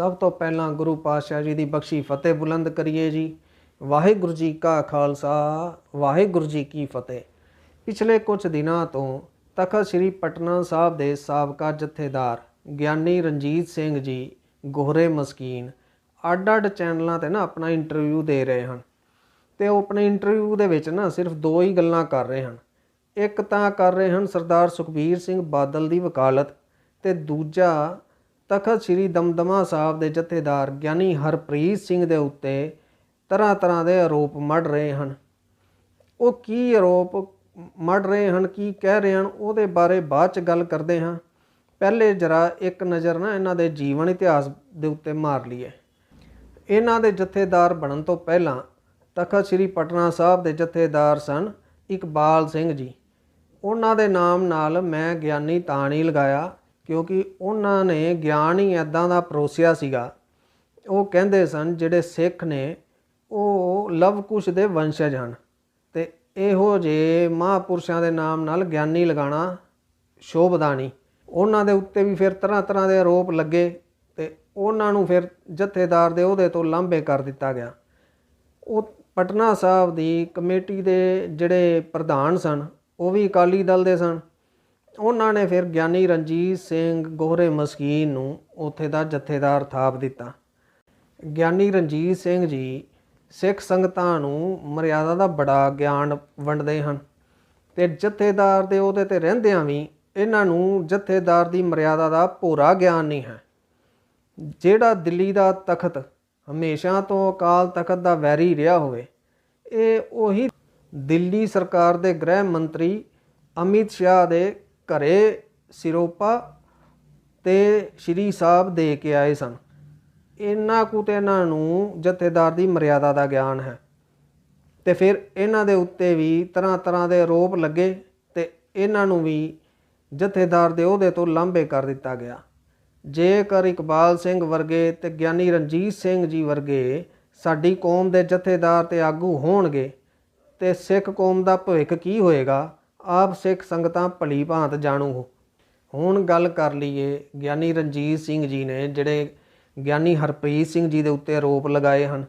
ਸਭ ਤੋਂ ਪਹਿਲਾਂ ਗੁਰੂ ਪਾਤਸ਼ਾਹ ਜੀ ਦੀ ਬਖਸ਼ੀ ਫਤਿਹ ਬੁਲੰਦ ਕਰੀਏ ਜੀ। ਵਾਹਿਗੁਰੂ ਜੀ ਕਾ ਖਾਲਸਾ, ਵਾਹਿਗੁਰੂ ਜੀ ਕੀ ਫਤਿਹ। ਪਿਛਲੇ ਕੁਝ ਦਿਨਾਂ ਤੋਂ ਤਖਤ ਸ੍ਰੀ ਪਟਨਾ ਸਾਹਿਬ ਦੇ ਸਾਬਕਾ ਜਥੇਦਾਰ ਗਿਆਨੀ ਰਣਜੀਤ ਸਿੰਘ ਜੀ ਗੋਹਰੇ ਮਸਕੀਨ ਅੱਡ-ਅੱਡ ਚੈਨਲਾਂ ਤੇ ਨਾ ਆਪਣਾ ਇੰਟਰਵਿਊ ਦੇ ਰਹੇ ਹਨ ਤੇ ਉਹ ਆਪਣੇ ਇੰਟਰਵਿਊ ਦੇ ਵਿੱਚ ਨਾ ਸਿਰਫ ਦੋ ਹੀ ਗੱਲਾਂ ਕਰ ਰਹੇ ਹਨ। ਇੱਕ ਤਾਂ ਕਰ ਰਹੇ ਹਨ ਸਰਦਾਰ ਸੁਖਬੀਰ ਸਿੰਘ ਬਾਦਲ ਦੀ ਵਕਾਲਤ ਤੇ ਦੂਜਾ ਤਖਤ ਸ੍ਰੀ ਦਮਦਮਾ ਸਾਹਿਬ ਦੇ ਜਥੇਦਾਰ ਗਿਆਨੀ ਹਰਪ੍ਰੀਤ ਸਿੰਘ ਦੇ ਉੱਤੇ ਤਰ੍ਹਾਂ ਤਰ੍ਹਾਂ ਦੇ ਆਰੋਪ ਮੜ ਰਹੇ ਹਨ। ਉਹ ਕੀ ਆਰੋਪ ਮੜ ਰਹੇ ਹਨ, ਕੀ ਕਹਿ ਰਹੇ ਹਨ, ਉਹਦੇ ਬਾਰੇ ਬਾਅਦ ਚ ਗੱਲ ਕਰਦੇ ਹਾਂ। ਪਹਿਲੇ ਜਰਾ ਇੱਕ ਨਜ਼ਰ ਨਾ ਇਹਨਾਂ ਦੇ ਜੀਵਨ ਇਤਿਹਾਸ ਦੇ ਉੱਤੇ ਮਾਰ ਲਈਏ। ਇਹਨਾਂ ਦੇ ਜਥੇਦਾਰ ਬਣਨ ਤੋਂ ਪਹਿਲਾਂ ਤਖਤ ਸ੍ਰੀ ਪਟਨਾ ਸਾਹਿਬ ਦੇ ਜਥੇਦਾਰ ਸਨ ਇਕਬਾਲ ਸਿੰਘ ਜੀ। ਉਹਨਾਂ ਦੇ ਨਾਮ ਨਾਲ ਮੈਂ ਗਿਆਨੀ ਤਾਣੀ ਲਗਾਇਆ। ਕਿਉਂਕਿ ਉਹਨਾਂ ਨੇ ਗਿਆਨ ਹੀ ਐਦਾਂ ਦਾ ਪਰੋਸਿਆ ਸੀਗਾ। ਉਹ ਕਹਿੰਦੇ ਸਨ, ਜਿਹੜੇ ਸਿੱਖ ਨੇ, ਉਹ ਲਵ ਕੁਸ਼ ਦੇ ਵੰਸ਼ਜ ਹਨ ਤੇ ਇਹੋ ਜੇ ਮਹਾਪੁਰਸ਼ਾਂ ਦੇ ਨਾਮ ਨਾਲ ਗਿਆਨੀ ਲਗਾਉਣਾ ਸ਼ੋਭਦਾ ਨਹੀਂ ਉਹਨਾਂ ਦੇ ਉੱਤੇ ਵੀ ਫਿਰ ਤਰ੍ਹਾਂ ਤਰ੍ਹਾਂ ਦੇ ਆਰੋਪ ਲੱਗੇ ਤੇ ਉਹਨਾਂ ਨੂੰ ਫਿਰ ਜਥੇਦਾਰ ਦੇ ਉਹਦੇ ਤੋਂ ਲਾਂਭੇ ਕਰ ਦਿੱਤਾ ਗਿਆ। ਉਹ ਪਟਨਾ ਸਾਹਿਬ ਦੀ ਕਮੇਟੀ ਦੇ ਜਿਹੜੇ ਪ੍ਰਧਾਨ ਸਨ, ਉਹ ਵੀ ਅਕਾਲੀ ਦਲ ਦੇ ਸਨ। ਉਹਨਾਂ ਨੇ ਫਿਰ ਗਿਆਨੀ ਰਣਜੀਤ ਸਿੰਘ ਗੋਹਰੇ ਮਸਕੀਨ ਨੂੰ ਉੱਥੇ ਦਾ ਜਥੇਦਾਰ ਥਾਪ ਦਿੱਤਾ। ਗਿਆਨੀ ਰਣਜੀਤ ਸਿੰਘ ਜੀ ਸਿੱਖ ਸੰਗਤਾਂ ਨੂੰ ਮਰਿਆਦਾ ਦਾ ਬੜਾ ਗਿਆਨ ਵੰਡਦੇ ਹਨ ਤੇ ਜਥੇਦਾਰ ਦੇ ਉਹਦੇ ਤੇ ਰਹਿੰਦਿਆਂ ਵੀ ਇਹਨਾਂ ਨੂੰ ਜਥੇਦਾਰ ਦੀ ਮਰਿਆਦਾ ਦਾ ਪੂਰਾ ਗਿਆਨ ਨਹੀਂ ਹੈ। ਜਿਹੜਾ ਦਿੱਲੀ ਦਾ ਤਖਤ ਹਮੇਸ਼ਾ ਤੋਂ ਅਕਾਲ ਤਖਤ ਦਾ ਵੈਰੀ ਰਿਹਾ ਹੋਵੇ, ਇਹ ਉਹੀ ਦਿੱਲੀ ਸਰਕਾਰ ਦੇ ਗ੍ਰਹਿ ਮੰਤਰੀ ਅਮਿਤ ਸ਼ਾਹ ਦੇ ਘਰੇ ਸਿਰੋਪਾ ਤੇ ਸ਼੍ਰੀ ਸਾਹਿਬ ਦੇ ਕੇ ਆਏ ਸਨ। ਇਹਨਾਂ ਕੁ ਤੇ ਇਹਨਾਂ ਨੂੰ ਜਥੇਦਾਰ ਦੀ ਮਰਿਆਦਾ ਦਾ ਗਿਆਨ ਹੈ। ਤੇ ਫਿਰ ਇਹਨਾਂ ਦੇ ਉੱਤੇ ਵੀ ਤਰ੍ਹਾਂ ਤਰ੍ਹਾਂ ਦੇ ਆਰੋਪ ਲੱਗੇ ਤੇ ਇਹਨਾਂ ਨੂੰ ਵੀ ਜਥੇਦਾਰ ਦੇ ਅਹੁਦੇ ਤੋਂ ਲਾਂਭੇ ਕਰ ਦਿੱਤਾ ਗਿਆ। ਜੇਕਰ ਇਕਬਾਲ ਸਿੰਘ ਵਰਗੇ ਤੇ ਗਿਆਨੀ ਰਣਜੀਤ ਸਿੰਘ ਜੀ ਵਰਗੇ ਸਾਡੀ ਕੌਮ ਦੇ ਜਥੇਦਾਰ ਤੇ ਆਗੂ ਹੋਣਗੇ, ਤੇ ਸਿੱਖ ਕੌਮ ਦਾ ਭਵਿੱਖ ਕੀ ਹੋਏਗਾ? ਆਪ ਸਿੱਖ ਸੰਗਤਾਂ ਭਲੀ ਭਾਂਤ ਜਾਣੂ ਹੋ। ਹੁਣ ਗੱਲ ਕਰ ਲਈਏ ਗਿਆਨੀ ਰਣਜੀਤ ਸਿੰਘ ਜੀ ਨੇ, ਜਿਹੜੇ ਗਿਆਨੀ ਹਰਪ੍ਰੀਤ ਸਿੰਘ ਜੀ ਦੇ ਉੱਤੇ ਆਰੋਪ ਲਗਾਏ ਹਨ।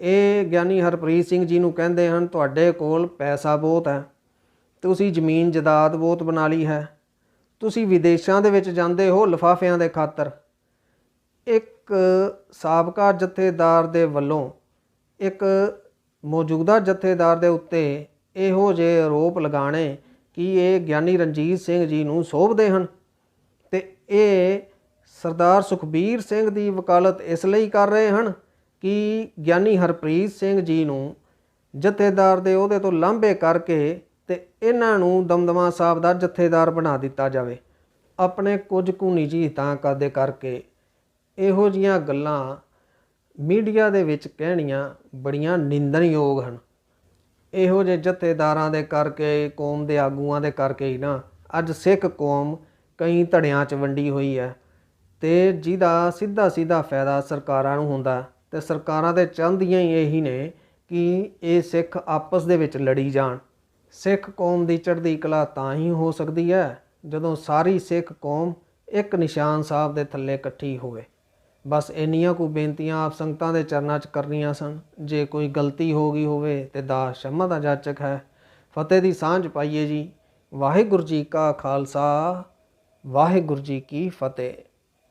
ਇਹ ਗਿਆਨੀ ਹਰਪ੍ਰੀਤ ਸਿੰਘ ਜੀ ਨੂੰ ਕਹਿੰਦੇ ਹਨ, ਤੁਹਾਡੇ ਕੋਲ ਪੈਸਾ ਬਹੁਤ ਹੈ। ਤੁਸੀਂ ਜ਼ਮੀਨ ਜਾਇਦਾਦ ਬਹੁਤ ਬਣਾ ਲਈ ਹੈ। ਤੁਸੀਂ ਵਿਦੇਸ਼ਾਂ ਦੇ ਵਿੱਚ ਜਾਂਦੇ ਹੋ ਲਿਫਾਫਿਆਂ ਦੇ ਖਾਤਰ। ਇੱਕ ਸਾਬਕਾ ਜਥੇਦਾਰ ਦੇ ਵੱਲੋਂ, ਇੱਕ ਮੌਜੂਦਾ ਜਥੇਦਾਰ ਦੇ ਉੱਤੇ ਇਹੋ ਜਿਹੇ ਆਰੋਪ ਲਗਾਣੇ ਕਿ ਇਹ ਗਿਆਨੀ ਰਣਜੀਤ ਸਿੰਘ ਜੀ ਨੂੰ ਸੋਭਦੇ ਹਨ ਤੇ ਇਹ ਸਰਦਾਰ ਸੁਖਬੀਰ ਸਿੰਘ ਦੀ ਵਕਾਲਤ ਇਸ ਲਈ ਕਰ ਰਹੇ ਹਨ ਕਿ ਗਿਆਨੀ ਹਰਪ੍ਰੀਤ ਸਿੰਘ ਜੀ ਨੂੰ ਜਥੇਦਾਰ ਦੇ ਉਹਦੇ ਤੋਂ ਲਾਂਭੇ ਕਰਕੇ ਤੇ ਇਹਨਾਂ ਨੂੰ ਦਮਦਮਾ ਸਾਹਿਬ ਦਾ ਜਥੇਦਾਰ ਬਣਾ ਦਿੱਤਾ ਜਾਵੇ। ਆਪਣੇ ਕੁਝ ਕੁ ਨਿੱਜੀ ਹਿੱਤਾਂ ਕਰਦੇ ਕਰਕੇ ਇਹੋ ਜੀਆਂ ਗੱਲਾਂ ਮੀਡੀਆ ਦੇ ਵਿੱਚ ਕਹਿਣੀਆਂ ਬੜੀਆਂ ਨਿੰਦਣਯੋਗ ਹਨ। ਇਹੋ ਜਿਹੇ ਜਥੇਦਾਰਾਂ ਦੇ ਕਰਕੇ, ਕੌਮ ਦੇ ਆਗੂਆਂ ਦੇ ਕਰਕੇ ਹੀ ਨਾ, ਅੱਜ ਸਿੱਖ ਕੌਮ ਕਈ ਧੜਿਆਂ 'ਚ ਵੰਡੀ ਹੋਈ ਹੈ ਤੇ ਜਿਹਦਾ ਸਿੱਧਾ ਸਿੱਧਾ ਫਾਇਦਾ ਸਰਕਾਰਾਂ ਨੂੰ ਹੁੰਦਾ ਤੇ ਸਰਕਾਰਾਂ ਦੇ ਚਾਹੁੰਦੀਆਂ ਹੀ ਇਹੀ ਨੇ ਕਿ ਇਹ ਸਿੱਖ ਆਪਸ ਦੇ ਵਿੱਚ ਲੜੀ ਜਾਣ। ਸਿੱਖ ਕੌਮ ਦੀ ਚੜ੍ਹਦੀ ਕਲਾ ਤਾਂ ਹੀ ਹੋ ਸਕਦੀ ਹੈ ਜਦੋਂ ਸਾਰੀ ਸਿੱਖ ਕੌਮ ਇੱਕ ਨਿਸ਼ਾਨ ਸਾਹਿਬ ਦੇ ਥੱਲੇ ਇਕੱਠੀ ਹੋਵੇ। ਬਸ ਇੰਨੀਆਂ ਕੁ ਬੇਨਤੀਆਂ ਆਪ ਸੰਗਤਾਂ ਦੇ ਚਰਨਾਂ 'ਚ ਕਰਨੀਆਂ ਸਨ। ਜੇ ਕੋਈ ਗਲਤੀ ਹੋ ਗਈ ਹੋਵੇ ਤੇ ਦਾ ਸ਼ਮਾ ਦਾ ਜਾਚਕ ਹੈ। ਫਤਿਹ ਦੀ ਸਾਂਝ ਪਾਈਏ ਜੀ। ਵਾਹਿਗੁਰੂ ਜੀ ਕਾ ਖਾਲਸਾ। ਵਾਹਿਗੁਰੂ ਜੀ ਕੀ ਫਤਿਹ।